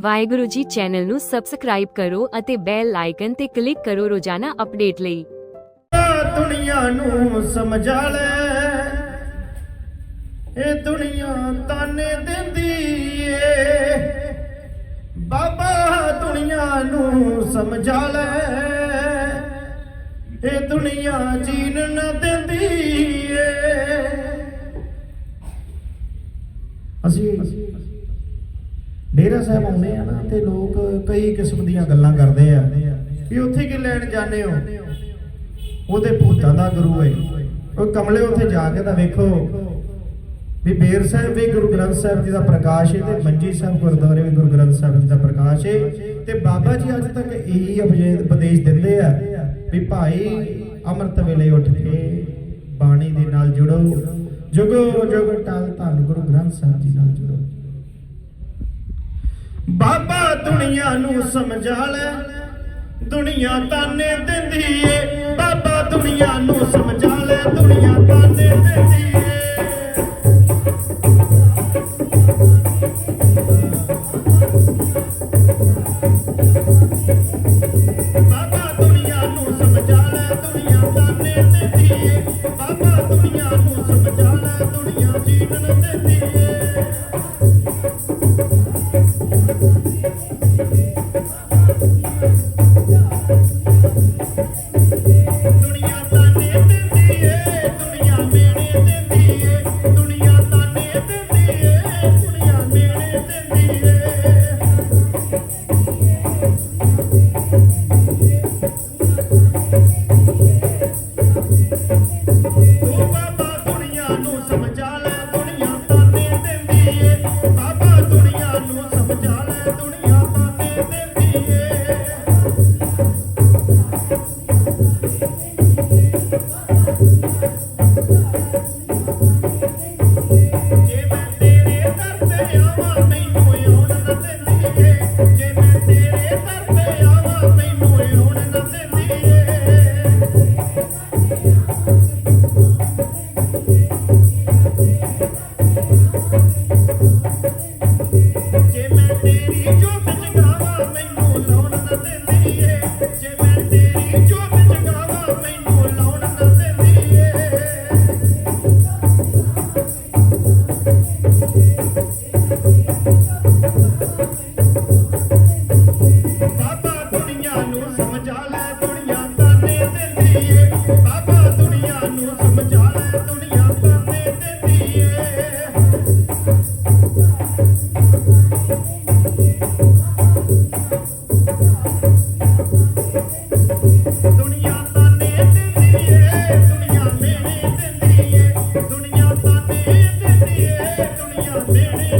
Waheguru ji channel ਨੂੰ subscribe ਕਰੋ ਅਤੇ ਬੈਲ ਆਈਕਨ ਤੇ ਕਲਿੱਕ ਕਰੋ ਰੋਜ਼ਾਨਾ ਅਪਡੇਟ ਲਈ। ਦੁਨੀਆ ਨੂੰ ਸਮਝਾ ਲੈ। ਇਹ ਦੁਨੀਆ ਤਾਨੇ ਦਿੰਦੀ ਏ। ਬਾਬਾ ਦੁਨੀਆ ਨੂੰ ਸਮਝਾ ਲੈ। ਇਹ ਦੁਨੀਆ ਜੀਣ ਨਾ ਦਿੰਦੀ ਏ। ਅਸੀਂ ਡੇਰਾ ਸਾਹਿਬ ਆਉਂਦੇ ਆ ਨਾ ਤੇ ਲੋਕ ਕਈ ਕਿਸਮ ਦੀਆਂ ਗੱਲਾਂ ਕਰਦੇ ਆ ਵੀ ਉੱਥੇ ਕੀ ਲੈਣ ਜਾਂਦੇ ਹੋ? ਉਹਦੇ ਭੂਤਾਂ ਦਾ ਗੁਰੂ ਹੈ ਉਹ ਕਮਲੇ ਉੱਥੇ ਜਾ ਕੇ ਤਾਂ ਵੇਖੋ ਵੀ ਬੇਰ ਸਾਹਿਬ ਵੀ ਗੁਰੂ ਗ੍ਰੰਥ ਸਾਹਿਬ ਜੀ ਦਾ ਪ੍ਰਕਾਸ਼ ਹੈ ਤੇ ਮੰਜੀ ਸਾਹਿਬ ਗੁਰਦੁਆਰੇ ਵੀ ਗੁਰੂ ਗ੍ਰੰਥ ਸਾਹਿਬ ਜੀ ਦਾ ਪ੍ਰਕਾਸ਼ ਹੈ ਤੇ ਬਾਬਾ ਜੀ ਅੱਜ ਤੱਕ ਇਹੀ ਉਪਦੇਸ਼ ਦਿੰਦੇ ਆ ਵੀ ਭਾਈ ਅੰਮ੍ਰਿਤ ਵੇਲੇ ਉੱਠ ਕੇ ਬਾਣੀ ਦੇ ਨਾਲ ਜੁੜੋ। ਜੁਗੋ ਜੁਗ ਟਲ ਧੰਨ ਗੁਰੂ ਗ੍ਰੰਥ ਸਾਹਿਬ ਜੀ ਨਾਲ ਜੁੜੋ। ਬਾਬਾ ਦੁਨੀਆ ਨੂੰ ਸਮਝਾ ਲੈ। ਦੁਨੀਆ ਤਾਨੇ ਦਿੰਦੀ ਏ। ਬਾਬਾ ਦੁਨੀਆ ਨੂੰ ਸਮਝਾ ਲੈ। ਦੁਨੀਆ ਤਾਨੇ ਦਿੰਦੀ ਏ। ਏ ਦੁਨੀਆ